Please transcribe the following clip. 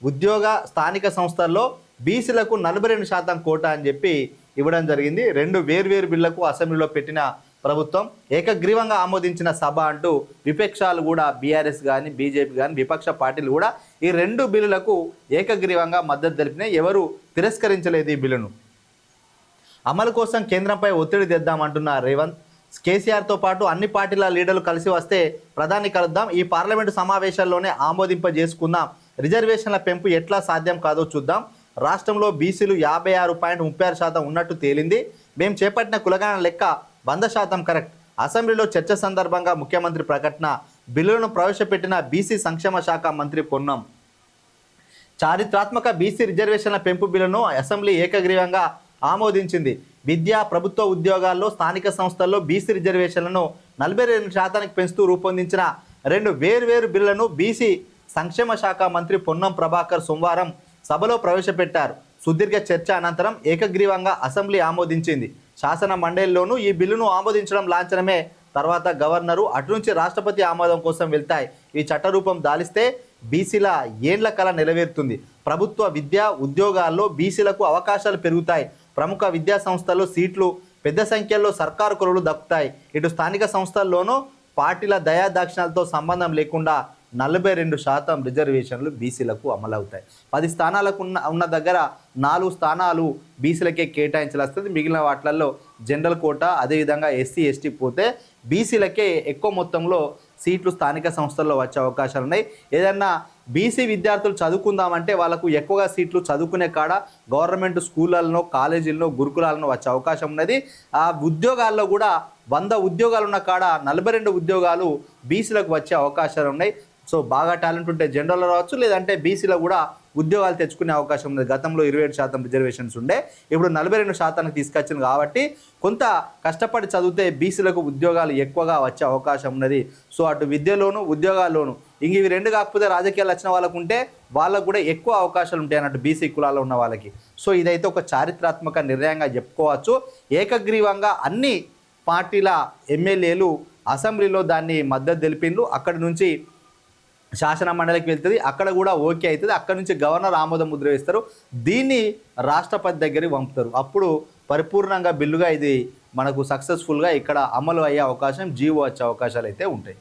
ఉద్యోగ స్థానిక సంస్థల్లో బీసీలకు నలభై రెండు శాతం కోటా అని చెప్పి ఇవ్వడం జరిగింది. రెండు వేర్వేరు బిల్లకు అసెంబ్లీలో పెట్టిన ప్రభుత్వం ఏకగ్రీవంగా ఆమోదించిన సభ అంటూ విపక్షాలు కూడా బీఆర్ఎస్ కానీ బీజేపీ కానీ విపక్ష పార్టీలు కూడా ఈ రెండు బిల్లులకు ఏకగ్రీవంగా మద్దతు తెలిపినాయి. ఎవరు తిరస్కరించలేదు ఈ బిల్లును. అమలు కోసం కేంద్రంపై ఒత్తిడి తెద్దామంటున్న రేవంత్ కేసీఆర్తో పాటు అన్ని పార్టీల లీడర్లు కలిసి వస్తే ప్రధాని కలుద్దాం ఈ పార్లమెంటు సమావేశాల్లోనే ఆమోదింపజేసుకుందాం రిజర్వేషన్ల పెంపు ఎట్లా సాధ్యం కాదో చూద్దాం. రాష్ట్రంలో బీసీలు యాభై ఆరు పాయింట్ ముప్పై ఆరు శాతం ఉన్నట్టు తేలింది. మేము చేపట్టిన కులగణన లెక్క వంద శాతం కరెక్ట్. అసెంబ్లీలో చర్చ సందర్భంగా ముఖ్యమంత్రి ప్రకటన బిల్లులను ప్రవేశపెట్టిన బీసీ సంక్షేమ శాఖ మంత్రి పొన్నం. చారిత్రాత్మక బీసీ రిజర్వేషన్ల పెంపు బిల్లును అసెంబ్లీ ఏకగ్రీవంగా ఆమోదించింది. విద్యా ప్రభుత్వ ఉద్యోగాల్లో స్థానిక సంస్థల్లో బీసీ రిజర్వేషన్లను నలభై రెండు శాతానికి పెంచుతూ రూపొందించిన రెండు వేర్వేరు బిల్లులను బీసీ సంక్షేమ శాఖ మంత్రి పొన్నం ప్రభాకర్ సోమవారం సభలో ప్రవేశపెట్టారు. సుదీర్ఘ చర్చ అనంతరం ఏకగ్రీవంగా అసెంబ్లీ ఆమోదించింది. శాసన మండలిలోనూ ఈ బిల్లును ఆమోదించడం లాంఛనమే. తర్వాత గవర్నరు అటు నుంచి రాష్ట్రపతి ఆమోదం కోసం వెళ్తాయి. ఈ చట్టరూపం దాలిస్తే బీసీల ఏండ్ల కళ నెరవేరుతుంది ప్రభుత్వ విద్యా ఉద్యోగాల్లో బీసీలకు అవకాశాలు పెరుగుతాయి. ప్రముఖ విద్యా సంస్థల్లో సీట్లు పెద్ద సంఖ్యలో సర్కారు కొలువులు దక్కుతాయి. ఇటు స్థానిక సంస్థల్లోనూ పార్టీల దయాదాక్షిణాలతో సంబంధం లేకుండా నలభై రెండు శాతం రిజర్వేషన్లు బీసీలకు అమలవుతాయి. పది స్థానాలకు ఉన్న ఉన్న దగ్గర నాలుగు స్థానాలు బీసీలకే కేటాయించాల్సి మిగిలిన వాటిలలో జనరల్ కోటా అదేవిధంగా ఎస్సీ ఎస్టీ పోతే బీసీలకే ఎక్కువ మొత్తంలో సీట్లు స్థానిక సంస్థల్లో వచ్చే అవకాశాలు ఉన్నాయి. ఏదన్నా బీసీ విద్యార్థులు చదువుకుందామంటే వాళ్ళకు ఎక్కువగా సీట్లు చదువుకునే కాడ గవర్నమెంట్ స్కూళ్ళల్లో కాలేజీల్లో గురుకులాలను వచ్చే అవకాశం ఉన్నది. ఆ ఉద్యోగాల్లో కూడా వంద ఉద్యోగాలు ఉన్న కాడ నలభై రెండు ఉద్యోగాలు బీసీలకు వచ్చే అవకాశాలు ఉన్నాయి. సో బాగా టాలెంట్ ఉంటే జనరల్లో రావచ్చు లేదంటే బీసీలో కూడా ఉద్యోగాలు తెచ్చుకునే అవకాశం ఉంది. గతంలో ఇరవై ఏడు శాతం రిజర్వేషన్స్ ఉండే ఇప్పుడు నలభై రెండు శాతానికి తీసుకొచ్చింది కాబట్టి కొంత కష్టపడి చదివితే బీసీలకు ఉద్యోగాలు ఎక్కువగా వచ్చే అవకాశం ఉన్నది. సో అటు విద్యలోను ఉద్యోగాల్లోను ఇంక ఇవి రెండు కాకపోతే రాజకీయాలు వచ్చిన వాళ్ళకు ఉంటే వాళ్ళకు కూడా ఎక్కువ అవకాశాలు ఉంటాయి అన్నట్టు బీసీ కులాల్లో ఉన్న వాళ్ళకి. సో ఇదైతే ఒక చారిత్రాత్మక నిర్ణయంగా చెప్పుకోవచ్చు. ఏకగ్రీవంగా అన్ని పార్టీల ఎమ్మెల్యేలు అసెంబ్లీలో దాన్ని మద్దతు తెలిపిండ్రు. అక్కడి నుంచి శాసన మండలికి వెళ్తుంది. అక్కడ కూడా ఓకే అవుతుంది. అక్కడ నుంచి గవర్నర్ ఆమోద ముద్ర వేస్తారు. దీన్ని రాష్ట్రపతి దగ్గరికి పంపుతారు. అప్పుడు పరిపూర్ణంగా బిల్లుగా ఇది మనకు సక్సెస్ఫుల్గా ఇక్కడ అమలు అయ్యే అవకాశం జీవో వచ్చే అవకాశాలు అయితే ఉంటాయి.